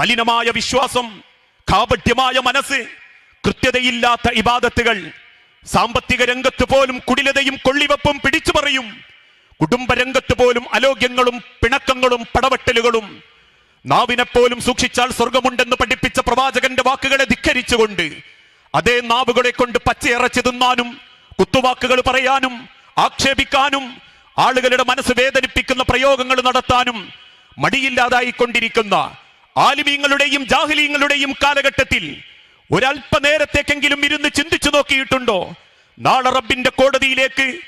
മലിനമായ വിശ്വാസം കാപട്യമായ മനസ്സ് കൃത്യതയില്ലാത്ത ഇബാദത്തുകൾ സാമ്പത്തിക രംഗത്ത് പോലും കുടിലതയും കൊള്ളിവെപ്പും പിടിച്ചു പറയും. കുടുംബരംഗത്ത് പോലും അലോഗ്യങ്ങളും പിണക്കങ്ങളും പടവെട്ടലുകളും. നാവിനെ പോലും സൂക്ഷിച്ചാൽ സ്വർഗമുണ്ടെന്ന് പഠിപ്പിച്ച പ്രവാചകന്റെ വാക്കുകളെ ധിക്കരിച്ചുകൊണ്ട് അതേ നാവുകളെ കൊണ്ട് പച്ചയിറച്ചി തിന്നാനും കുത്തുവാക്കുകൾ പറയാനും ആക്ഷേപിക്കാനും ആളുകളുടെ മനസ്സ് വേദനിപ്പിക്കുന്ന പ്രയോഗങ്ങൾ നടത്താനും മടിയില്ലാതായിക്കൊണ്ടിരിക്കുന്ന ആലിമീങ്ങളുടെയും ജാഹലീങ്ങളുടെയും കാലഘട്ടത്തിൽ ഒരല്പനേരത്തേക്കെങ്കിലും ഇരുന്ന് ചിന്തിച്ചു നോക്കിയിട്ടുണ്ടോ നാളെ റബ്ബിന്റെ കോടതിയിലേക്ക്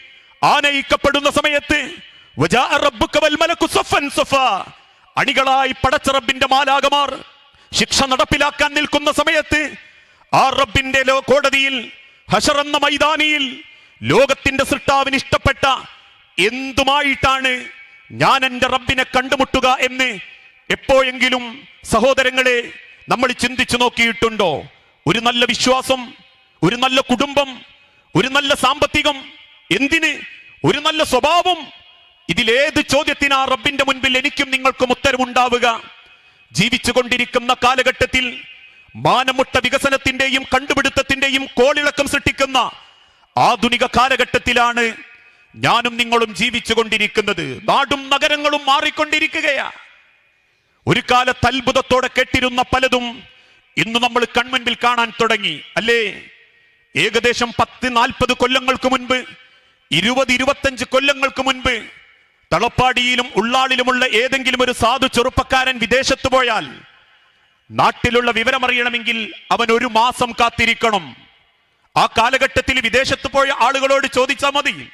ആനയിക്കപ്പെടുന്ന സമയത്ത്. അണികളായി പടച്ച റബ്ബിന്റെ മാലാകമാർ ശിക്ഷ നടപ്പിലാക്കാൻ നിൽക്കുന്ന സമയത്ത് ആ റബ്ബിന്റെ കോടതിയിൽ ഹഷർ എന്ന മൈതാനിയിൽ ലോകത്തിന്റെ സൃഷ്ടാവിന് ഇഷ്ടപ്പെട്ട എന്തുമായിട്ടാണ് ഞാൻ എന്റെ റബ്ബിനെ കണ്ടുമുട്ടുക എന്ന് എപ്പോഴെങ്കിലും സഹോദരങ്ങളെ നമ്മൾ ചിന്തിച്ചു നോക്കിയിട്ടുണ്ടോ? ഒരു നല്ല വിശ്വാസം ഒരു നല്ല കുടുംബം ഒരു നല്ല സാമ്പത്തികം എന്തിന്? ഒരു നല്ല സ്വഭാവം. ഇതിലേത് ചോദ്യത്തിനാ റബ്ബിന്റെ മുൻപിൽ എനിക്കും നിങ്ങൾക്കും ഉത്തരവുണ്ടാവുക? ജീവിച്ചു കൊണ്ടിരിക്കുന്ന കാലഘട്ടത്തിൽ മാനമുട്ട വികസനത്തിന്റെയും കണ്ടുപിടുത്തത്തിന്റെയും കോളിളക്കം സൃഷ്ടിക്കുന്ന ആധുനിക കാലഘട്ടത്തിലാണ് ഞാനും നിങ്ങളും ജീവിച്ചു കൊണ്ടിരിക്കുന്നത് നാടും നഗരങ്ങളും മാറിക്കൊണ്ടിരിക്കുകയാ. ഒരു കാലത്ത് അത്ഭുതത്തോടെ കെട്ടിരുന്ന പലതും ഇന്ന് നമ്മൾ കൺമുൻപിൽ കാണാൻ തുടങ്ങി. അല്ലേ? ഏകദേശം പത്ത് നാൽപ്പത് കൊല്ലങ്ങൾക്ക് മുൻപ് ഇരുപത് ഇരുപത്തഞ്ച് കൊല്ലങ്ങൾക്ക് മുൻപ് തളപ്പാടിയിലും ഉള്ളാളിലുമുള്ള ഏതെങ്കിലും ഒരു സാധു ചെറുപ്പക്കാരൻ വിദേശത്ത് പോയാൽ നാട്ടിലുള്ള വിവരമറിയണമെങ്കിൽ അവൻ ഒരു മാസം കാത്തിരിക്കണം. ആ കാലഘട്ടത്തിൽ വിദേശത്ത് പോയ ആളുകളോട് ചോദിച്ചാൽ മതി.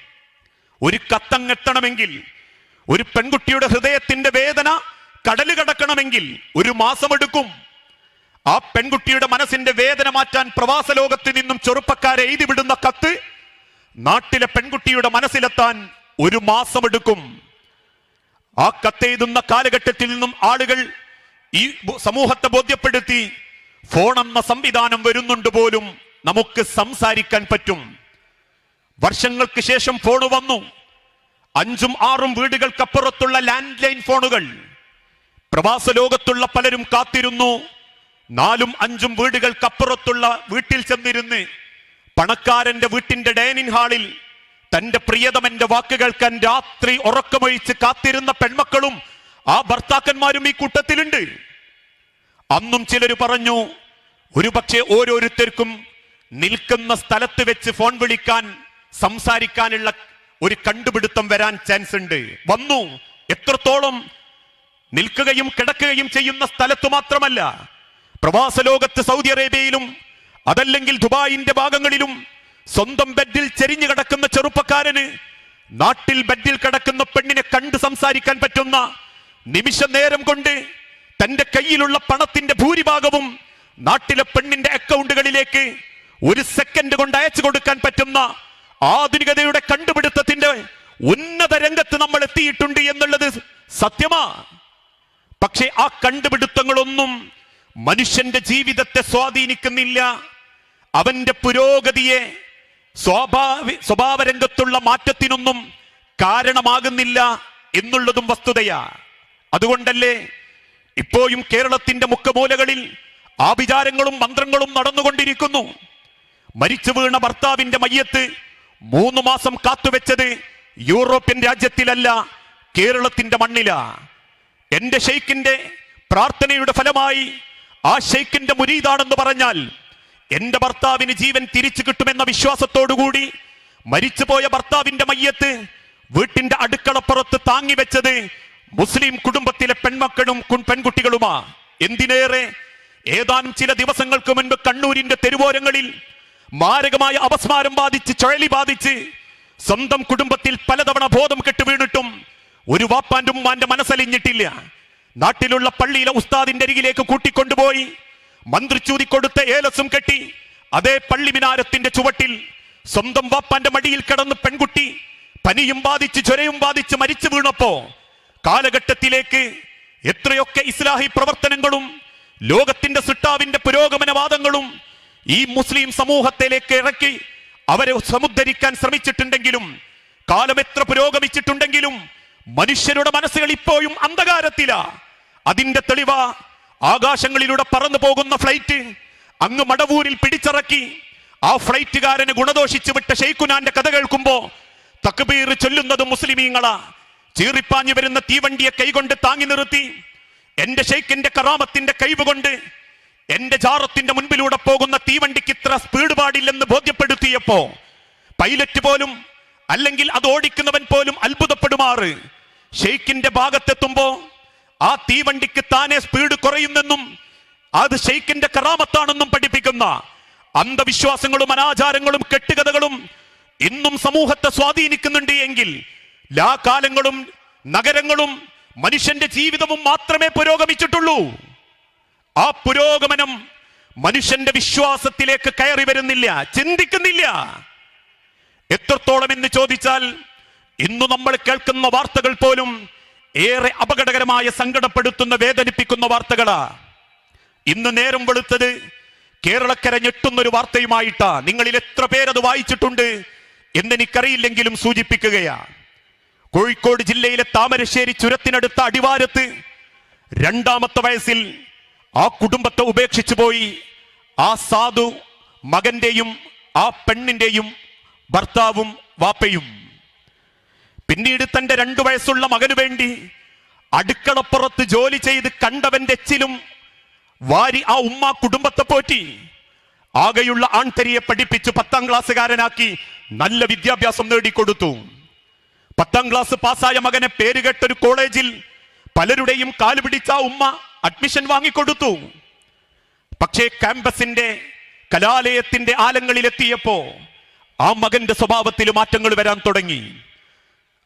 ഒരു കത്തങ്ങെത്തണമെങ്കിൽ ഒരു പെൺകുട്ടിയുടെ ഹൃദയത്തിന്റെ വേദന കടൽ കടക്കണമെങ്കിൽ ഒരു മാസമെടുക്കും. ആ പെൺകുട്ടിയുടെ മനസ്സിന്റെ വേദന മാറ്റാൻ പ്രവാസ ലോകത്ത് നിന്നും ചെറുപ്പക്കാരെ എഴുതി വിടുന്ന കത്ത് നാട്ടിലെ പെൺകുട്ടിയുടെ മനസ്സിലെത്താൻ ഒരു മാസമെടുക്കും. ആ കത്തെഴുതുന്ന കാലഘട്ടത്തിൽ നിന്നും ആളുകൾ ഈ സമൂഹത്തെ ബോധ്യപ്പെടുത്തി ഫോൺ എന്ന സംവിധാനം വരുന്നുണ്ട് പോലും നമുക്ക് സംസാരിക്കാൻ പറ്റും. വർഷങ്ങൾക്ക് ശേഷം ഫോൺ വന്നു. അഞ്ചും ആറും വീടുകൾക്കപ്പുറത്തുള്ള ലാൻഡ് ലൈൻ ഫോണുകൾ. പ്രവാസ ലോകത്തുള്ള പലരും കാത്തിരുന്നു. നാലും അഞ്ചും വീടുകൾക്കപ്പുറത്തുള്ള വീട്ടിൽ ചെന്നിരുന്ന് പണക്കാരന്റെ വീട്ടിന്റെ ഡൈനിങ് ഹാളിൽ തന്റെ പ്രിയതമന്റെ വാക്ക് കേൾക്കാൻ രാത്രി ഉറക്കമൊഴിച്ച് കാത്തിരുന്ന പെൺമക്കളും ആ ഭർത്താക്കന്മാരും ഈ കൂട്ടത്തിലുണ്ട്. അന്നും ചിലർ പറഞ്ഞു ഒരുപക്ഷെ ഓരോരുത്തർക്കും നിൽക്കുന്ന സ്ഥലത്ത് വെച്ച് ഫോൺ വിളിക്കാൻ സംസാരിക്കാനുള്ള ഒരു കണ്ടുപിടുത്തം വരാൻ ചാൻസ് ഉണ്ട് വന്നു. എത്രത്തോളം നിൽക്കുകയും കിടക്കുകയും ചെയ്യുന്ന സ്ഥലത്ത് മാത്രമല്ല പ്രവാസ ലോകത്ത് സൗദി അറേബ്യയിലും അതല്ലെങ്കിൽ ദുബായിന്റെ ഭാഗങ്ങളിലും സ്വന്തം ബെഡിൽ ചെരിഞ്ഞു കിടക്കുന്ന ചെറുപ്പക്കാരന് നാട്ടിൽ ബെഡിൽ കിടക്കുന്ന പെണ്ണിനെ കണ്ട് സംസാരിക്കാൻ പറ്റുന്ന നിമിഷ നേരം കൊണ്ട് തന്റെ കയ്യിലുള്ള പണത്തിന്റെ ഭൂരിഭാഗവും നാട്ടിലെ പെണ്ണിന്റെ അക്കൗണ്ടുകളിലേക്ക് ഒരു സെക്കൻഡ് കൊണ്ട് അയച്ചു കൊടുക്കാൻ പറ്റുന്ന ആധുനികതയുടെ കണ്ടുപിടുത്തത്തിന്റെ ഉന്നത രംഗത്ത് നമ്മൾ എത്തിയിട്ടുണ്ട് എന്നുള്ളത് സത്യമാ. പക്ഷേ ആ കണ്ടുപിടുത്തങ്ങളൊന്നും മനുഷ്യന്റെ ജീവിതത്തെ സ്വാധീനിക്കുന്നില്ല. അവന്റെ പുരോഗതിയെ സ്വാഭാവി സ്വഭാവരംഗത്തുള്ള മാറ്റത്തിനൊന്നും കാരണമാകുന്നില്ല എന്നുള്ളതും വസ്തുതയാ. അതുകൊണ്ടല്ലേ ഇപ്പോഴും കേരളത്തിന്റെ മുക്കമൂലകളിൽ ആഭിചാരങ്ങളും മന്ത്രങ്ങളും നടന്നുകൊണ്ടിരിക്കുന്നു. മരിച്ചു വീണ ഭർത്താവിന്റെ മയ്യത്ത് മൂന്ന് മാസം കാത്തുവെച്ചത് യൂറോപ്യൻ രാജ്യത്തിലല്ല കേരളത്തിന്റെ മണ്ണിലാ. എന്റെ ഷെയ്ഖിന്റെ പ്രാർത്ഥനയുടെ ഫലമായി ആ ഷെയ്ഖിന്റെ മുരീതാണെന്ന് പറഞ്ഞാൽ എന്റെ ഭർത്താവിന് ജീവൻ തിരിച്ചു കിട്ടുമെന്ന വിശ്വാസത്തോടുകൂടി മരിച്ചുപോയ ഭർത്താവിന്റെ മയ്യത്ത് വീട്ടിന്റെ അടുക്കളപ്പുറത്ത് താങ്ങി വെച്ചത് മുസ്ലിം കുടുംബത്തിലെ പെൺമക്കളും പെൺകുട്ടികളുമാ. എന്തിനേറെ? ഏതാനും ചില ദിവസങ്ങൾക്ക് മുൻപ് കണ്ണൂരിന്റെ തെരുവോരങ്ങളിൽ മാരകമായ അപസ്മാരം ബാധിച്ച് ചുഴലി ബാധിച്ച് സ്വന്തം കുടുംബത്തിൽ പലതവണ ബോധം കെട്ടു വീണിട്ടും ഒരു വാപ്പാന്റെ ഉമ്മാന്റെ മനസ്സലിഞ്ഞിട്ടില്ല. നാട്ടിലുള്ള പള്ളിയിലെ ഉസ്താദിന്റെ അരികിലേക്ക് കൂട്ടിക്കൊണ്ടുപോയി. മന്ത്രിച്ചൂതി കൊടുത്ത ഏലസും കെട്ടി അതേ പള്ളി മിനാരത്തിന്റെ ചുവട്ടിൽ സ്വന്തം വാപ്പാന്റെ മടിയിൽ കിടന്ന് പെൺകുട്ടി പനിയും ബാധിച്ച് ചൊരയും ബാധിച്ച് മരിച്ചു വീണപ്പോ കാലഘട്ടത്തിലേക്ക് എത്രയൊക്കെ ഇസ്ലാഹി പ്രവർത്തനങ്ങളും ലോകത്തിന്റെ സിട്ടാവിന്റെ പുരോഗമനവാദങ്ങളും ഈ മുസ്ലിം സമൂഹത്തിലേക്ക് ഇറക്കി അവരെ സമുദ്ധരിക്കാൻ ശ്രമിച്ചിട്ടുണ്ടെങ്കിലും കാലം എത്ര പുരോഗമിച്ചിട്ടുണ്ടെങ്കിലും മനുഷ്യരുടെ മനസ്സുകൾ ഇപ്പോഴും അന്ധകാരത്തിലാ. അതിന്റെ തെളിവ ആകാശങ്ങളിലൂടെ പറന്നു പോകുന്ന ഫ്ലൈറ്റ് അങ്ങ് മടവൂരിൽ പിടിച്ചിറക്കി. ആ ഫ്ലൈറ്റുകാരന് ഗുണദോഷിച്ചു വിട്ട ഷെയ്ഖുനാന്റെ കഥ കേൾക്കുമ്പോ തക്ബീർ ചൊല്ലുന്നത് മുസ്ലിമീങ്ങളാ. ചീറിപ്പാഞ്ഞു വരുന്ന തീവണ്ടിയെ കൈകൊണ്ട് താങ്ങി നിർത്തി. എന്റെ ഷെയ്ഖിന്റെ കറാമത്തിന്റെ കഴിവ് കൊണ്ട് എന്റെ ജാറത്തിന്റെ മുൻപിലൂടെ പോകുന്ന തീവണ്ടിക്ക് ഇത്ര സ്പീഡ് പാടില്ലെന്ന് ബോധ്യപ്പെടുത്തിയപ്പോ പൈലറ്റ് പോലും അല്ലെങ്കിൽ അത് ഓടിക്കുന്നവൻ പോലും അത്ഭുതപ്പെടുമാറ്. ഷെയ്ഖിന്റെ ഭാഗത്തെത്തുമ്പോ ആ തീവണ്ടിക്ക് താനെ സ്പീഡ് കുറയുന്നെന്നും അത് ഷെയ്ഖിന്റെ കറാമത്താണെന്നും പഠിപ്പിക്കുന്ന അന്ധവിശ്വാസങ്ങളും അനാചാരങ്ങളും കെട്ടുകഥകളും ഇന്നും സമൂഹത്തെ സ്വാധീനിക്കുന്നുണ്ട് എങ്കിൽ ലാ കാലങ്ങളും നഗരങ്ങളും മനുഷ്യന്റെ ജീവിതവും മാത്രമേ പുരോഗമിച്ചിട്ടുള്ളൂ. ആ പുരോഗമനം മനുഷ്യന്റെ വിശ്വാസത്തിലേക്ക് കയറി വരുന്നില്ല ചിന്തിക്കുന്നില്ല. എത്രത്തോളം എന്ന് ചോദിച്ചാൽ ഇന്ന് നമ്മൾ കേൾക്കുന്ന വാർത്തകൾ പോലും ഏറെ അപകടകരമായ സങ്കടപ്പെടുത്തുന്ന വേദനിപ്പിക്കുന്ന വാർത്തകളാ. ഇന്ന് നേരം വെളുത്തത് കേരളക്കര ഞെട്ടുന്ന ഒരു വാർത്തയുമായിട്ടാ. നിങ്ങളിൽ എത്ര പേരത് വായിച്ചിട്ടുണ്ട് എന്നെനിക്കറിയില്ലെങ്കിലും സൂചിപ്പിക്കുകയാ. കോഴിക്കോട് ജില്ലയിലെ താമരശ്ശേരി ചുരത്തിനടുത്ത അടിവാരത്ത് രണ്ടാമത്തെ വയസ്സിൽ ആ കുടുംബത്തെ ഉപേക്ഷിച്ചു പോയി ആ സാധു മകന്റെയും ആ പെണ്ണിന്റെയും ഭർത്താവും വാപ്പയും. പിന്നീട് തന്റെ രണ്ടു വയസ്സുള്ള മകനു വേണ്ടി അടുക്കളപ്പുറത്ത് ജോലി ചെയ്ത് കണ്ടവന്റെ എച്ചിലും വാരി ആ ഉമ്മ കുടുംബത്തെ പോറ്റി ആകെയുള്ള ആൺതരിയെ പഠിപ്പിച്ച് പത്താം ക്ലാസ്സുകാരനാക്കി നല്ല വിദ്യാഭ്യാസം നേടിക്കൊടുത്തു. പത്താം ക്ലാസ് പാസ്സായ മകനെ പേരുകെട്ടൊരു കോളേജിൽ പലരുടെയും കാൽ പിടിച്ച ആ ഉമ്മ അഡ്മിഷൻ വാങ്ങിക്കൊടുത്തു. പക്ഷേ ക്യാമ്പസിന്റെ കലാലയത്തിന്റെ ആലങ്ങളിലെത്തിയപ്പോ ആ മകന്റെ സ്വഭാവത്തിൽ മാറ്റങ്ങൾ വരാൻ തുടങ്ങി.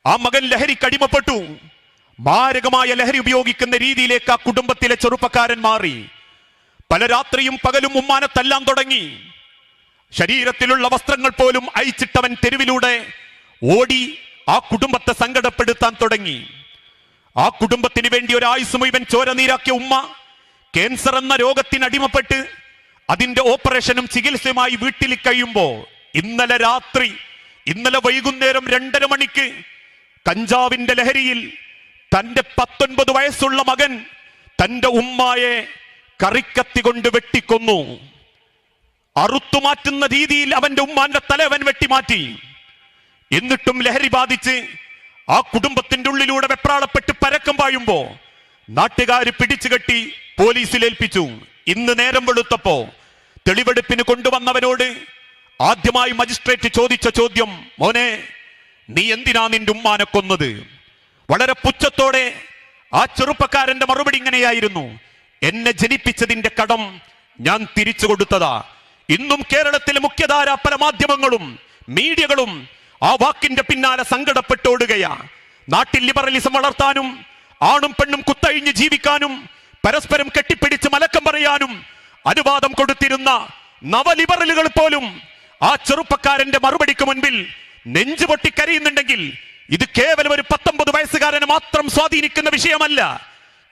ആ മകൻ ലഹരിക്ക് അടിമപ്പെട്ടു. മാരകമായ ലഹരി ഉപയോഗിക്കുന്ന രീതിയിലേക്ക് ആ കുടുംബത്തിലെ ചെറുപ്പക്കാരൻ മാറി. പല രാത്രിയും പകലും ഉമ്മാനെ തല്ലാൻ തുടങ്ങി. ശരീരത്തിലുള്ള വസ്ത്രങ്ങൾ പോലും അയച്ചിട്ടവൻ തെരുവിലൂടെ ഓടി ആ കുടുംബത്തെ സങ്കടപ്പെടുത്താൻ തുടങ്ങി. ആ കുടുംബത്തിന് വേണ്ടി ഒരു ആയുസ് മുഴുവൻ ചോര നീരാക്കിയ ഉമ്മ ക്യാൻസർ എന്ന രോഗത്തിന് അടിമപ്പെട്ട് അതിന്റെ ഓപ്പറേഷനും ചികിത്സയുമായി വീട്ടിൽ കഴിയുമ്പോൾ ഇന്നലെ രാത്രി ഇന്നലെ വൈകുന്നേരം രണ്ടര മണിക്ക് കഞ്ചാവിന്റെ ലഹരിയിൽ തന്റെ പത്തൊൻപത് വയസ്സുള്ള മകൻ തന്റെ ഉമ്മായെ കറിക്കത്തി കൊണ്ട് വെട്ടിക്കൊന്നു. അറുത്തുമാറ്റുന്ന രീതിയിൽ അവന്റെ ഉമ്മാന്റെ തല അവൻ വെട്ടിമാറ്റി. എന്നിട്ടും ലഹരി ബാധിച്ച് ആ കുടുംബത്തിന്റെ ഉള്ളിലൂടെ വെപ്രാളപ്പെട്ട് പരക്കം പായുമ്പോ നാട്ടുകാര് പിടിച്ചുകെട്ടി പോലീസിൽ ഏൽപ്പിച്ചു. ഇന്ന് നേരം വെളുത്തപ്പോ തെളിവെടുപ്പിന് കൊണ്ടുവന്നവനോട് ആദ്യമായി മജിസ്ട്രേറ്റ് ചോദിച്ച ചോദ്യം മോനെ നീ എന്തിനാ നിന്റെ ഉമ്മാനെ കൊന്നത്? വളരെ പുച്ഛത്തോടെ ആ ചെറുപ്പക്കാരന്റെ മറുപടി ഇങ്ങനെയായിരുന്നു. എന്നെ ജനിപ്പിച്ചതിന്റെ കടം ഞാൻ തിരിച്ചു കൊടുത്തതാ. ഇന്നും കേരളത്തിലെ മുഖ്യധാര പല മാധ്യമങ്ങളും മീഡിയകളും ആ വാക്കിന്റെ പിന്നാലെ സങ്കടപ്പെട്ടോടുകയാ. നാട്ടിൽ ലിബറലിസം വളർത്താനും ആണും പെണ്ണും കുത്തഴിഞ്ഞ് ജീവിക്കാനും പരസ്പരം കെട്ടിപ്പിടിച്ച് മലക്കം പറയാനും അനുവാദം കൊടുത്തിരുന്ന നവലിബറലുകൾ പോലും ആ ചെറുപ്പക്കാരന്റെ മറുപടിക്ക് മുൻപിൽ നെഞ്ചു പൊട്ടി കരയുന്നുണ്ടെങ്കിൽ ഇത് കേവലം ഒരു പത്തൊമ്പത് വയസ്സുകാരനെ മാത്രം സ്വാധീനിക്കുന്ന വിഷയമല്ല.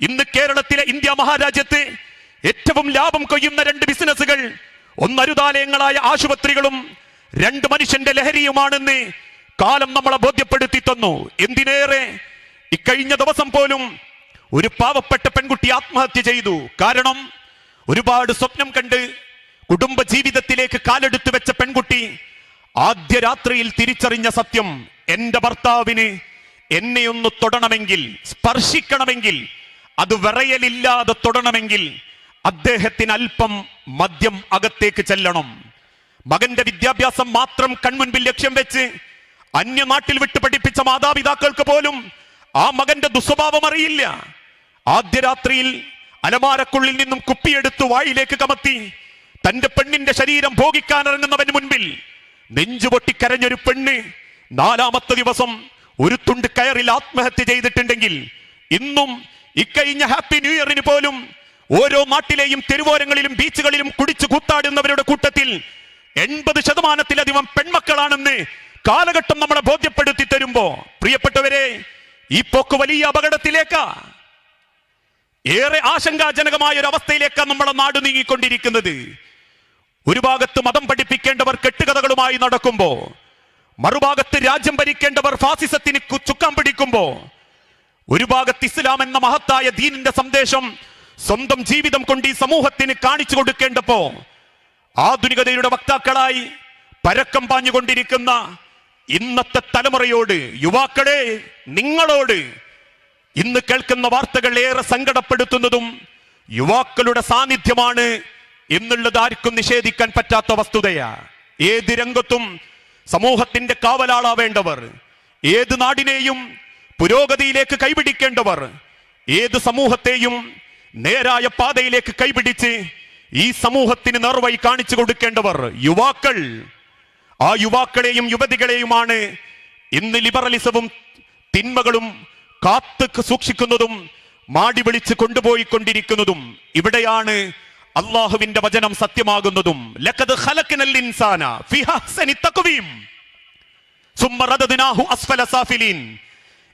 ഇന്ന് കേരളത്തിലെ ഇന്ത്യ മഹാരാജ്യത്ത് ഏറ്റവും ലാഭം കൊയ്യുന്ന രണ്ട് ബിസിനസ്സുകൾ ഒന്ന് അരുതാലയങ്ങളായ ആശുപത്രികളും രണ്ട് മനുഷ്യന്റെ ലഹരിയുമാണെന്ന് കാലം നമ്മളെ ബോധ്യപ്പെടുത്തി തന്നു. എന്തിനേറെ? ഇക്കഴിഞ്ഞ ദിവസം പോലും ഒരു പാവപ്പെട്ട പെൺകുട്ടി ആത്മഹത്യ ചെയ്തു. കാരണം ഒരുപാട് സ്വപ്നം കണ്ട് കുടുംബ ജീവിതത്തിലേക്ക് കാലെടുത്തു വെച്ച പെൺകുട്ടി ആദ്യ രാത്രിയിൽ തിരിച്ചറിഞ്ഞ സത്യം എന്റെ ഭർത്താവിന് എന്നെ ഒന്ന് തൊടണമെങ്കിൽ സ്പർശിക്കണമെങ്കിൽ അത് വിറയലില്ലാതെ തൊടണമെങ്കിൽ അദ്ദേഹത്തിന് അല്പം മദ്യം അകത്തേക്ക് ചെല്ലണം. മകന്റെ വിദ്യാഭ്യാസം മാത്രം കൺമുൻപിൽ ലക്ഷ്യം വെച്ച് അന്യനാട്ടിൽ വിട്ട് പഠിപ്പിച്ച മാതാപിതാക്കൾക്ക് പോലും ആ മകന്റെ ദുസ്വഭാവം അറിയില്ല. ആദ്യ രാത്രിയിൽ അലമാരക്കുള്ളിൽ നിന്നും കുപ്പിയെടുത്ത് വായിലേക്ക് കമത്തി തന്റെ പെണ്ണിന്റെ ശരീരം ഭോഗിക്കാൻ ഇറങ്ങുന്നവന് മുൻപിൽ നെഞ്ചുപൊട്ടി പൊട്ടിക്കരഞ്ഞൊരു പെണ്ണ് നാലാമത്തെ ദിവസം ഒരു തുണ്ട് കയറിൽ ആത്മഹത്യ ചെയ്തിട്ടുണ്ടെങ്കിൽ ഇന്നും ഇക്കഴിഞ്ഞ ഹാപ്പി ന്യൂ ഇയറിന് പോലും ഓരോ നാട്ടിലെയും തെരുവോരങ്ങളിലും ബീച്ചുകളിലും കുടിച്ചു കൂത്താടുന്നവരുടെ കൂട്ടത്തിൽ എൺപത് ശതമാനത്തിലധികം പെൺമക്കളാണെന്ന് കാലഘട്ടം നമ്മളെ ബോധ്യപ്പെടുത്തി തരുമ്പോ പ്രിയപ്പെട്ടവരെ ഈ പോക്ക് വലിയ അപകടത്തിലേക്കാ. ഏറെ ആശങ്കാജനകമായ ഒരു അവസ്ഥയിലേക്കാണ് നമ്മളെ നാട് നീങ്ങിക്കൊണ്ടിരിക്കുന്നത്. ഒരു ഭാഗത്ത് മതം പഠിപ്പിക്കേണ്ടവർ കെട്ടുകഥകളുമായി നടക്കുമ്പോൾ മറുഭാഗത്ത് രാജ്യം ഭരിക്കേണ്ടവർ ഫാസിസത്തിന് ചുക്കാൻ പിടിക്കുമ്പോ ഒരു ഭാഗത്ത് ഇസ്ലാം എന്ന മഹത്തായ ദീനിന്റെ സന്ദേശം സ്വന്തം ജീവിതം കൊണ്ട് ഈ സമൂഹത്തിന് കാണിച്ചു കൊടുക്കേണ്ടപ്പോ ആധുനികതയുടെ വക്താക്കളായി പരക്കം പാഞ്ഞുകൊണ്ടിരിക്കുന്ന ഇന്നത്തെ തലമുറയോട് യുവാക്കളെ നിങ്ങളോട് ഇന്ന് കേൾക്കുന്ന വാർത്തകൾ ഏറെ സങ്കടപ്പെടുത്തുന്നതും യുവാക്കളുടെ സാന്നിധ്യമാണ് എന്നുള്ളത് ആർക്കും നിഷേധിക്കാൻ പറ്റാത്ത വസ്തുതയാ. ഏത് രംഗത്തും സമൂഹത്തിന്റെ കാവലാളാവേണ്ടവർ ഏത് നാടിനെയും പുരോഗതിയിലേക്ക് കൈപിടിക്കേണ്ടവർ ഏത് സമൂഹത്തെയും നേരായ പാതയിലേക്ക് കൈപിടിച്ച് ഈ സമൂഹത്തിന് നേർവഴി കാണിച്ചു കൊടുക്കേണ്ടവർ യുവാക്കൾ. ആ യുവാക്കളെയും യുവതികളെയുമാണ് ഇന്ന് ലിബറലിസവും തിന്മകളും കാത്ത് സൂക്ഷിക്കുന്നതും മാടി വിളിച്ച് കൊണ്ടുപോയിക്കൊണ്ടിരിക്കുന്നതും. ഇവിടെയാണ് അള്ളാഹുവിന്റെ വചനം സത്യമാകുന്നതും ഖലഖനൽ ഇൻസാന തഖ്വീം അസ്ഫല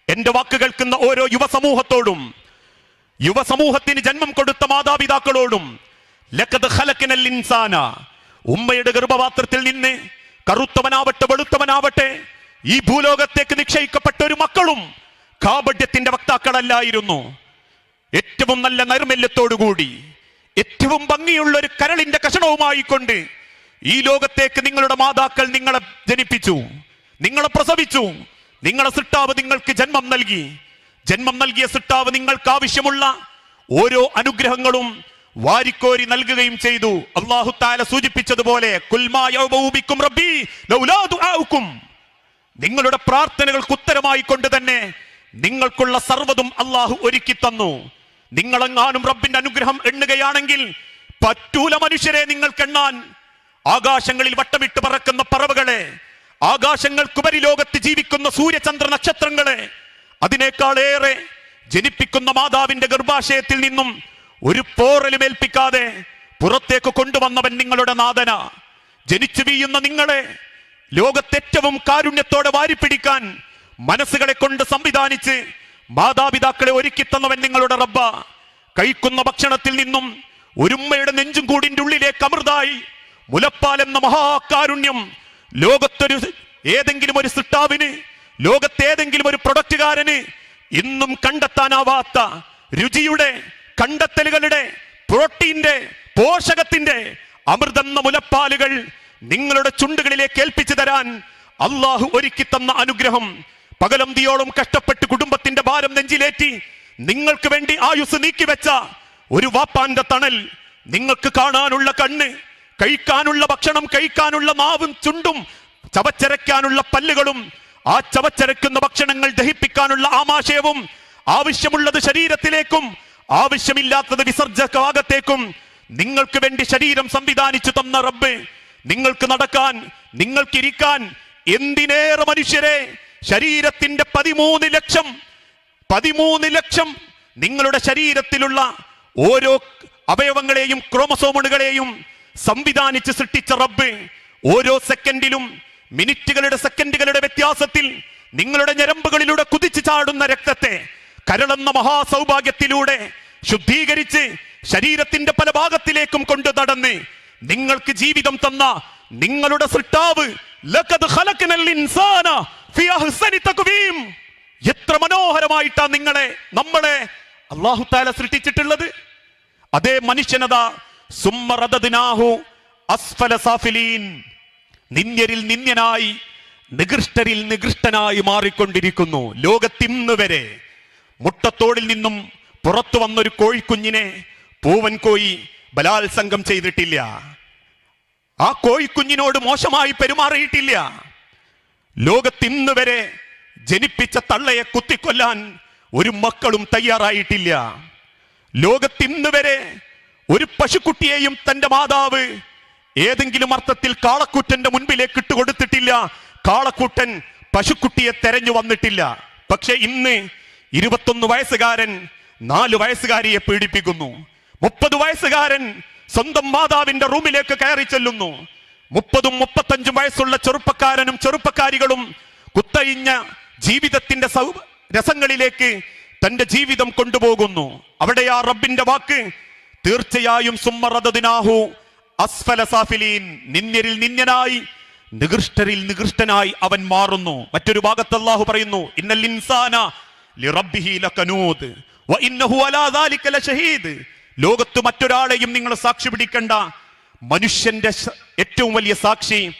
എന്റെ വാക്ക് കേൾക്കുന്ന ഓരോ യുവസമൂഹത്തോടും യുവസമൂഹത്തിന് ജന്മം കൊടുത്ത മാതാപിതാക്കളോടും ഖലഖനൽ ഇൻസാന ഉമ്മയുടെ ഗർഭപാത്രത്തിൽ നിന്ന് കറുത്തവനാവട്ടെ വെളുത്തവനാവട്ടെ ഈ ഭൂലോകത്തേക്ക് നിക്ഷയിക്കപ്പെട്ട ഒരു മക്കളും കാപഢ്യത്തിന്റെ വക്താക്കളല്ലായിരുന്നു. ഏറ്റവും നല്ല നൈർമല്യത്തോടുകൂടി ഏറ്റവും ഭംഗിയുള്ള ഒരു കരളിന്റെ കഷണവുമായി കൊണ്ട് ഈ ലോകത്തേക്ക് നിങ്ങളുടെ മാതാക്കൾ നിങ്ങളെ ജനിപ്പിച്ചു നിങ്ങളെ പ്രസവിച്ചു. നിങ്ങളെ സിട്ടാവ് നിങ്ങൾക്ക് ജന്മം നൽകി. ജന്മം നൽകിയ സിട്ടാവ് നിങ്ങൾക്ക് ആവശ്യമുള്ള ഓരോ അനുഗ്രഹങ്ങളും വാരിക്കോരി നൽകുകയും ചെയ്തു. അള്ളാഹു താല സൂചിപ്പിച്ചതുപോലെ നിങ്ങളുടെ പ്രാർത്ഥനകൾക്ക് ഉത്തരമായി കൊണ്ട് തന്നെ നിങ്ങൾക്കുള്ള സർവതും അള്ളാഹു ഒരുക്കി തന്നു. നിങ്ങളെങ്ങാനും റബ്ബിന്റെ അനുഗ്രഹം എണ്ണുകയാണെങ്കിൽ പറ്റൂല മനുഷ്യരെ നിങ്ങൾക്ക് എണ്ണാൻ ആകാശങ്ങളിൽ വട്ടമിട്ട് പറക്കുന്ന പറവുകളെ ആകാശങ്ങൾക്കുപരി ലോകത്ത് ജീവിക്കുന്ന സൂര്യചന്ദ്ര നക്ഷത്രങ്ങളെ അതിനേക്കാളേറെ ജനിപ്പിക്കുന്ന മാതാവിന്റെ ഗർഭാശയത്തിൽ നിന്നും ഒരു പോറലും ഏൽപ്പിക്കാതെ പുറത്തേക്ക് കൊണ്ടുവന്നവൻ നിങ്ങളുടെ നാഥന. ജനിച്ചു വീഴുന്ന നിങ്ങളെ ലോകത്തേറ്റവും കാരുണ്യത്തോടെ വാരിപ്പിടിക്കാൻ മനസ്സുകളെ കൊണ്ട് സംവിധാനിച്ച് മാതാപിതാക്കളെ ഒരുക്കി തന്നവൻ നിങ്ങളുടെ റബ്ബ. കഴിക്കുന്ന ഭക്ഷണത്തിൽ നിന്നും ഒരുമ്മയുടെ നെഞ്ചും കൂടിന്റെ ഉള്ളിലേക്ക് അമൃതായി. മുലപ്പാൽ എന്ന മഹാകാരുണ്യം ലോകത്തൊരു ഏതെങ്കിലും ഒരു സിട്ടാവിന് ലോകത്തേതെങ്കിലും ഒരു പ്രൊഡക്റ്റുകാരന് ഇന്നും കണ്ടെത്താനാവാത്ത രുചിയുടെ കണ്ടെത്തലുകളുടെ പ്രോട്ടീന്റെ പോഷകത്തിന്റെ അമൃതെന്ന മുലപ്പാലുകൾ നിങ്ങളുടെ ചുണ്ടുകളിലേക്ക് ഏൽപ്പിച്ചു തരാൻ അള്ളാഹു ഒരുക്കി തന്ന അനുഗ്രഹം പകലന്തിയോളം കഷ്ടപ്പെട്ട് കുടുംബത്തിന്റെ ഭാരം നെഞ്ചിലേറ്റി നിങ്ങൾക്ക് വേണ്ടി ആയുസ് നീക്കിവെച്ച ഒരു വാപ്പാന്റെ തണൽ നിങ്ങൾക്ക് കാണാനുള്ള കണ്ണ് കഴിക്കാനുള്ള ഭക്ഷണം കഴിക്കാനുള്ള മാവും ചുണ്ടും ചവച്ചരയ്ക്കാനുള്ള പല്ലുകളും ആ ചവച്ചരക്കുന്ന ഭക്ഷണങ്ങൾ ദഹിപ്പിക്കാനുള്ള ആമാശയവും ആവശ്യമുള്ളത് ശരീരത്തിലേക്കും ആവശ്യമില്ലാത്തത് വിസർജക നിങ്ങൾക്ക് വേണ്ടി ശരീരം സംവിധാനിച്ചു തന്ന റബ്ബ് നിങ്ങൾക്ക് നടക്കാൻ നിങ്ങൾക്കിരിക്കാൻ എന്തിനേറെ മനുഷ്യരെ ശരീരത്തിന്റെ പതിമൂന്ന് ലക്ഷം പതിമൂന്ന് ലക്ഷം നിങ്ങളുടെ ശരീരത്തിലുള്ള ഓരോ അവയവങ്ങളെയും ക്രോമസോമുകളെയും സംവിധാനിച്ച് സൃഷ്ടിച്ച റബ്ബ് ഓരോ സെക്കൻഡിലും മിനിറ്റുകളുടെ സെക്കൻഡുകളുടെ വ്യത്യാസത്തിൽ നിങ്ങളുടെ ഞരമ്പുകളിലൂടെ കുതിച്ചു ചാടുന്ന രക്തത്തെ കരളെന്ന മഹാസൗഭാഗ്യത്തിലൂടെ ശുദ്ധീകരിച്ച് ശരീരത്തിന്റെ പല ഭാഗത്തിലേക്കും കൊണ്ടു നടന്ന് നിങ്ങൾക്ക് ജീവിതം തന്ന നിങ്ങളുടെ സൃഷ്ടാവ് എത്ര മനോഹരമായിട്ടാ നിങ്ങളെ നമ്മളെ അള്ളാഹു താല സൃഷ്ടിച്ചിട്ടുള്ളത്. അതേ മനുഷ്യനത സുമ്മറദനാഹു അസ്ഫല സാഫിലീൻ. നിന്യരിൽ നിന്യനായി നികൃഷ്ടരിൽ നികൃഷ്ടനായി മാറിക്കൊണ്ടിരിക്കുന്നു. ലോകത്തിന്ന് വരെ മുട്ടത്തോടിൽ നിന്നും പുറത്തു വന്നൊരു കോഴിക്കുഞ്ഞിനെ പൂവൻ കോഴി ബലാത്സംഗം ചെയ്തിട്ടില്ല. ആ കോഴിക്കുഞ്ഞിനോട് മോശമായി പെരുമാറിയിട്ടില്ല. ലോകത്തിന്ന് വരെ ജനിപ്പിച്ച തള്ളയെ കുത്തിക്കൊല്ലാൻ ഒരു മക്കളും തയ്യാറായിട്ടില്ല. ലോകത്തിന്ന് വരെ ഒരു പശുക്കുട്ടിയെയും തന്റെ മാതാവ് ഏതെങ്കിലും അർത്ഥത്തിൽ കാളക്കൂറ്റന്റെ മുൻപിലേക്ക് ഇട്ടുകൊടുത്തിട്ടില്ല കാളക്കൂട്ടൻ പശുക്കുട്ടിയെ തെരഞ്ഞു വന്നിട്ടില്ല. പക്ഷെ ഇന്ന് ഇരുപത്തൊന്ന് വയസ്സുകാരൻ നാല് വയസ്സുകാരിയെ പീഡിപ്പിക്കുന്നു. മുപ്പത് വയസ്സുകാരൻ സ്വന്തം മാതാവിന്റെ റൂമിലേക്ക് കയറി ചെല്ലുന്നു. മുപ്പതും മുപ്പത്തഞ്ചും വയസ്സുള്ള ചെറുപ്പക്കാരനും ചെറുപ്പക്കാരികളും കുത്തയിഞ്ഞ ജീവിതത്തിന്റെ രസങ്ങളിലേക്ക് തന്റെ ജീവിതം കൊണ്ടുപോകുന്നു. അവിടെ ആ റബ്ബിന്റെ വാക്ക്. തീർച്ചയായും സുമ്മറദിനാഹു അസ്ഫല സാഫിലീൻ. നിന്യരിൽ നിന്യനായി നികൃഷ്ടരിൽ നികൃഷ്ടനായി അവൻ മാറുന്നു. മറ്റൊരു ഭാഗത്ത് അള്ളാഹു പറയുന്നു ഇന്നൽ ഇൻസാന ലോകത്ത് മറ്റൊരാളെയും നിങ്ങൾ സാക്ഷി പിടിക്കണ്ട മനുഷ്യന്റെ ഏറ്റവും വലിയ സാക്ഷി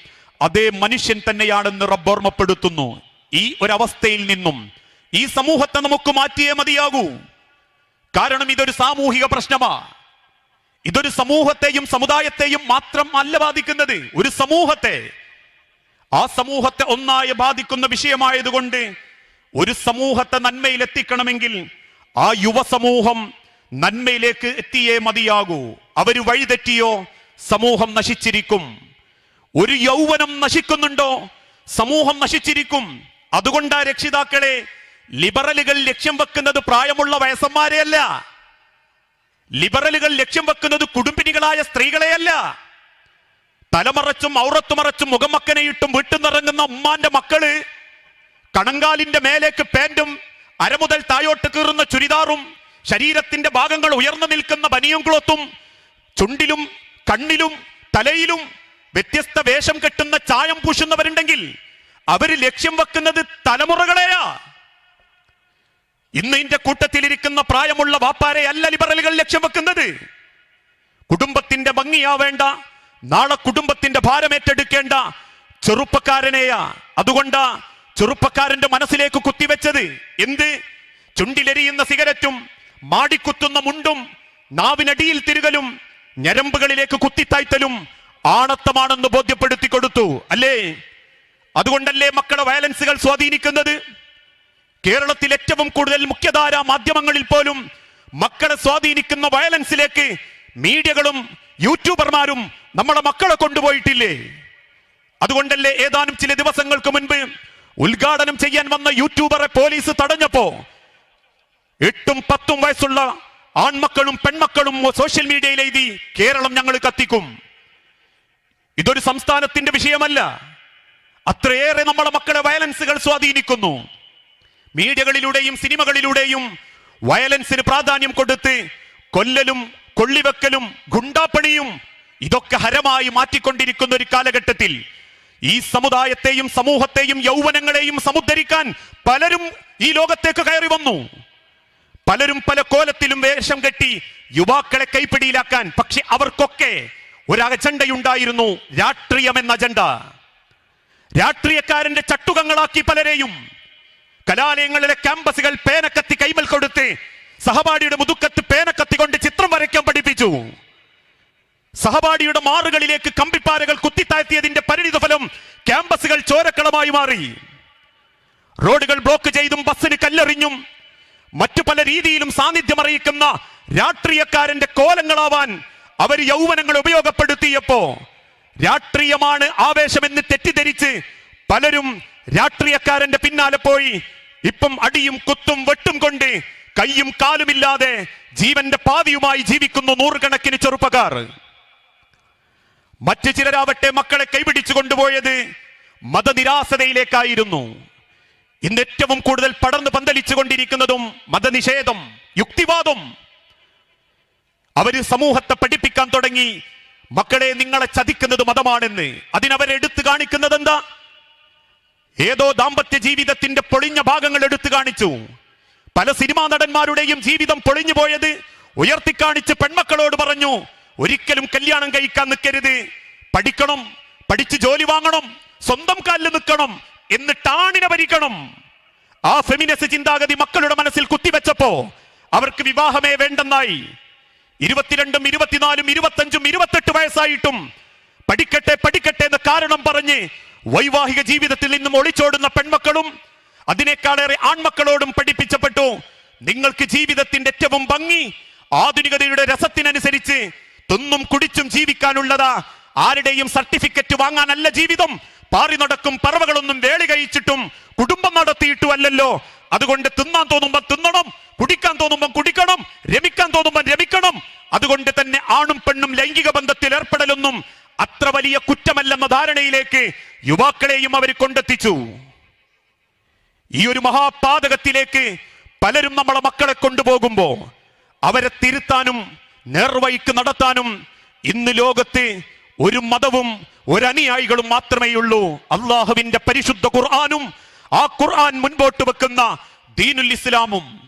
അതേ മനുഷ്യൻ തന്നെയാണെന്ന് റബ്ബ് ഓർമ്മപ്പെടുത്തുന്നു. ഈ ഒരവസ്ഥയിൽ നിന്നും ഈ സമൂഹത്തെ നമുക്ക് മാറ്റിയേ മതിയാകൂ. കാരണം ഇതൊരു സാമൂഹിക പ്രശ്നമാ. ഇതൊരു സമൂഹത്തെയും സമുദായത്തെയും മാത്രം അല്ല ബാധിക്കുന്നത്. ഒരു സമൂഹത്തെ. ആ സമൂഹത്തെ ഒന്നായി ബാധിക്കുന്ന വിഷയമായതുകൊണ്ട് ഒരു സമൂഹത്തെ നന്മയിൽ എത്തിക്കണമെങ്കിൽ ആ യുവസമൂഹം നന്മയിലേക്ക് എത്തിയേ മതിയാകൂ. അവർ വഴിതെറ്റിയോ സമൂഹം നശിച്ചിരിക്കും. ഒരു യൗവനം നശിക്കുന്നുണ്ടോ? സമൂഹം നശിച്ചിരിക്കും. അതുകൊണ്ടാ രക്ഷിതാക്കളെ ലിബറലുകൾ ലക്ഷ്യം വെക്കുന്നത് പ്രായമുള്ള വയസ്സന്മാരെയല്ല. ലിബറലുകൾ ലക്ഷ്യം വെക്കുന്നത് കുടുംബിനികളായ സ്ത്രീകളെയല്ല. തലമറച്ചും ഔറത്തുമറച്ചും മുഖമക്കനെയിട്ടും വീട്ടിൽ നിറങ്ങുന്ന ഉമ്മാന്റെ മക്കൾ കണങ്കാലിന്റെ മേലേക്ക് പാന്റും അരമുതൽ തായോട്ട് കീറുന്ന ചുരിദാറും ശരീരത്തിന്റെ ഭാഗങ്ങൾ ഉയർന്നു നിൽക്കുന്ന ബനിയും ക്ലോത്തും ചുണ്ടിലും കണ്ണിലും തലയിലും വ്യത്യസ്ത വേഷം കെട്ടുന്ന ചായം പൂശുന്നവരുണ്ടെങ്കിൽ അവർ ലക്ഷ്യം വെക്കുന്നത് തലമുറകളെയാ. ഇന്ന് ഇന്റെ കൂട്ടത്തിലിരിക്കുന്ന പ്രായമുള്ള വാപ്പാരെ അല്ല ലിബറലുകൾ ലക്ഷ്യം വെക്കുന്നത്. കുടുംബത്തിന്റെ ഭംഗിയാവേണ്ട നാളെ കുടുംബത്തിന്റെ ഭാരമേറ്റെടുക്കേണ്ട ചെറുപ്പക്കാരനെയാ. അതുകൊണ്ടാ ചെറുപ്പക്കാരന്റെ മനസ്സിലേക്ക് കുത്തിവെച്ചത്. എന്ത്? ചുണ്ടിലെരിയുന്ന സിഗരറ്റും മാടിക്കുത്തുന്ന മുണ്ടും നാവിനടിയിൽ തിരുകലും ഞരമ്പുകളിലേക്ക് കുത്തിത്തായ്ത്തലും ആണത്തമാണെന്ന് ബോധ്യപ്പെടുത്തി കൊടുത്തു അല്ലേ? അതുകൊണ്ടല്ലേ മക്കളെ വയലൻസുകൾ സ്വാധീനിക്കുന്നത്? കേരളത്തിൽ ഏറ്റവും കൂടുതൽ മുഖ്യധാര മാധ്യമങ്ങളിൽ പോലും മക്കളെ സ്വാധീനിക്കുന്ന വയലൻസിലേക്ക് മീഡിയകളും യൂട്യൂബർമാരും നമ്മളെ മക്കളെ കൊണ്ടുപോയിട്ടില്ലേ? അതുകൊണ്ടല്ലേ ഏതാനും ചില ദിവസങ്ങൾക്ക് മുൻപ് ഉദ്ഘാടനം ചെയ്യാൻ വന്ന യൂട്യൂബറെ പോലീസ് തടഞ്ഞപ്പോ എട്ടും പത്തും വയസ്സുള്ള ആൺമക്കളും പെൺമക്കളും സോഷ്യൽ മീഡിയയിൽ എഴുതി കേരളം ഞങ്ങൾ കത്തിക്കും. ഇതൊരു സംസ്ഥാനത്തിന്റെ വിഷയമല്ല. അത്രയേറെ നമ്മളെ മക്കളെ വയലൻസുകൾ സ്വാധീനിക്കുന്നു. മീഡിയകളിലൂടെയും സിനിമകളിലൂടെയും വയലൻസിന് പ്രാധാന്യം കൊടുത്ത് കൊല്ലലും കൊള്ളിവെക്കലും ഗുണ്ടാപ്പണിയും ഇതൊക്കെ ഹരമായി മാറ്റിക്കൊണ്ടിരിക്കുന്ന ഒരു കാലഘട്ടത്തിൽ ഈ സമുദായത്തെയും സമൂഹത്തെയും യൗവനങ്ങളെയും സമുദ്ധരിക്കാൻ പലരും ഈ ലോകത്തേക്ക് കയറി വന്നു. പലരും പല കോലത്തിലും വേഷം കെട്ടി യുവാക്കളെ കൈപ്പിടിയിലാക്കാൻ പക്ഷെ അവർക്കൊക്കെ ഒരു അജണ്ടയുണ്ടായിരുന്നു രാഷ്ട്രീയം എന്ന അജണ്ട. രാഷ്ട്രീയക്കാരന്റെ ചട്ടുകങ്ങളാക്കി പലരെയും കലാലയങ്ങളിലെ ക്യാമ്പസുകൾ പേനക്കത്തി കൈമൽ കൊടുത്ത് സഹപാഠിയുടെ മുതുക്കത്ത് പേനക്കത്തി കൊണ്ട് ചിത്രം വരയ്ക്കാൻ പഠിപ്പിച്ചു. സഹപാഠിയുടെ മാറുകളിലേക്ക് കമ്പിപ്പാരകൾ കുത്തിത്താഴ്ത്തിയതിന്റെ പരിണിത ഫലം ക്യാമ്പസുകൾ ചോരക്കളമായി മാറി. റോഡുകൾ ബ്ലോക്ക് ചെയ്തും ബസ്സിന് കല്ലെറിഞ്ഞും മറ്റു പല രീതിയിലും സാന്നിധ്യം അറിയിക്കുന്ന രാഷ്ട്രീയക്കാരന്റെ കോലങ്ങളാവാൻ അവർ യൗവനങ്ങൾ ഉപയോഗപ്പെടുത്തിയപ്പോ രാഷ്ട്രീയമാണ് ആവേശമെന്ന് തെറ്റിദ്ധരിച്ച് പലരും രാഷ്ട്രീയക്കാരന്റെ പിന്നാലെ പോയി ഇപ്പം അടിയും കുത്തും വെട്ടും കൊണ്ട് കയ്യും കാലുമില്ലാതെ ജീവന്റെ പാതിയുമായി ജീവിക്കുന്നു നൂറുകണക്കിന് ചെറുപ്പക്കാർ. മറ്റു ചിലരാവട്ടെ മക്കളെ കൈപിടിച്ചു കൊണ്ടുപോയത് മതനിരാസതയിലേക്കായിരുന്നു. ഇന്ന് ഏറ്റവും കൂടുതൽ പടർന്നു പന്തലിച്ചു കൊണ്ടിരിക്കുന്നതും മതനിഷേധം യുക്തിവാദം. അവർ സമൂഹത്തെ പഠിപ്പിക്കാൻ തുടങ്ങി. മക്കളെ നിങ്ങളെ ചതിക്കുന്നത് മതമാണെന്ന്. അതിനവരെടുത്തു കാണിക്കുന്നത് എന്താ ഏതോ ദാമ്പത്യ ജീവിതത്തിന്റെ പൊളിഞ്ഞ ഭാഗങ്ങൾ എടുത്തു കാണിച്ചു. പല സിനിമാ നടന്മാരുടെയും ജീവിതം പൊളിഞ്ഞു പോയത് ഉയർത്തിക്കാണിച്ച് പെൺമക്കളോട് പറഞ്ഞു ഒരിക്കലും കല്യാണം കഴിക്കാൻ നിൽക്കരുത്. പഠിക്കണം പഠിച്ച് ജോലി വാങ്ങണം സ്വന്തം കാലിൽ നിൽക്കണം എന്നിട്ട് ആണിനെ ഭരിക്കണം. ആ ഫെമിനിസ്റ്റ് ചിന്താഗതി മക്കളുടെ മനസ്സിൽ കുത്തിവെച്ചപ്പോ അവർക്ക് വിവാഹമേ വേണ്ടെന്നായി. ഇരുപത്തിരണ്ടും ഇരുപത്തിനാലും ഇരുപത്തഞ്ചും ഇരുപത്തെട്ട് വയസ്സായിട്ടും പഠിക്കട്ടെ പഠിക്കട്ടെ എന്ന് കാരണം പറഞ്ഞ് വൈവാഹിക ജീവിതത്തിൽ നിന്നും ഒളിച്ചോടുന്ന പെൺമക്കളും അതിനേക്കാളേറെ ആൺമക്കളോടും പഠിപ്പിച്ചപ്പെട്ടു. നിങ്ങൾക്ക് ജീവിതത്തിന്റെ ഏറ്റവും ഭംഗി ആധുനികതയുടെ രസത്തിനനുസരിച്ച് തിന്നും കുടിച്ചും ജീവിക്കാനുള്ളതാ. ആരുടെയും സർട്ടിഫിക്കറ്റ് വാങ്ങാനല്ല ജീവിതം. പാറി നടക്കും പറവകളൊന്നും വേളി കഴിച്ചിട്ടും കുടുംബം നടത്തിയിട്ടും അല്ലല്ലോ അതുകൊണ്ട് തിന്നാൻ തോന്നുമ്പോ തിന്നണം കുടിക്കാൻ തോന്നുമ്പോ കുടിക്കണം രമിക്കാൻ തോന്നുമ്പോ രമിക്കണം. അതുകൊണ്ട് തന്നെ ആണും പെണ്ണും ലൈംഗിക ബന്ധത്തിൽ ഏർപ്പെടലൊന്നും അത്ര വലിയ കുറ്റമല്ലെന്ന ധാരണയിലേക്ക് യുവാക്കളെയും അവർ കൊണ്ടെത്തിച്ചു. ഈ ഒരു മഹാപാതകത്തിലേക്ക് പലരും നമ്മളെ മക്കളെ കൊണ്ടുപോകുമ്പോ അവരെ തിരുത്താനും നേർവഴിക്ക് നടത്താനും ഇന്ന് ലോകത്ത് ഒരു മതവും ഒരനുയായികളും മാത്രമേ ഉള്ളൂ. അള്ളാഹുവിന്റെ പരിശുദ്ധ ഖുർആാനും ആ ഖുർആൻ മുൻപോട്ട് വെക്കുന്ന ദീനുൽ ഇസ്ലാമും.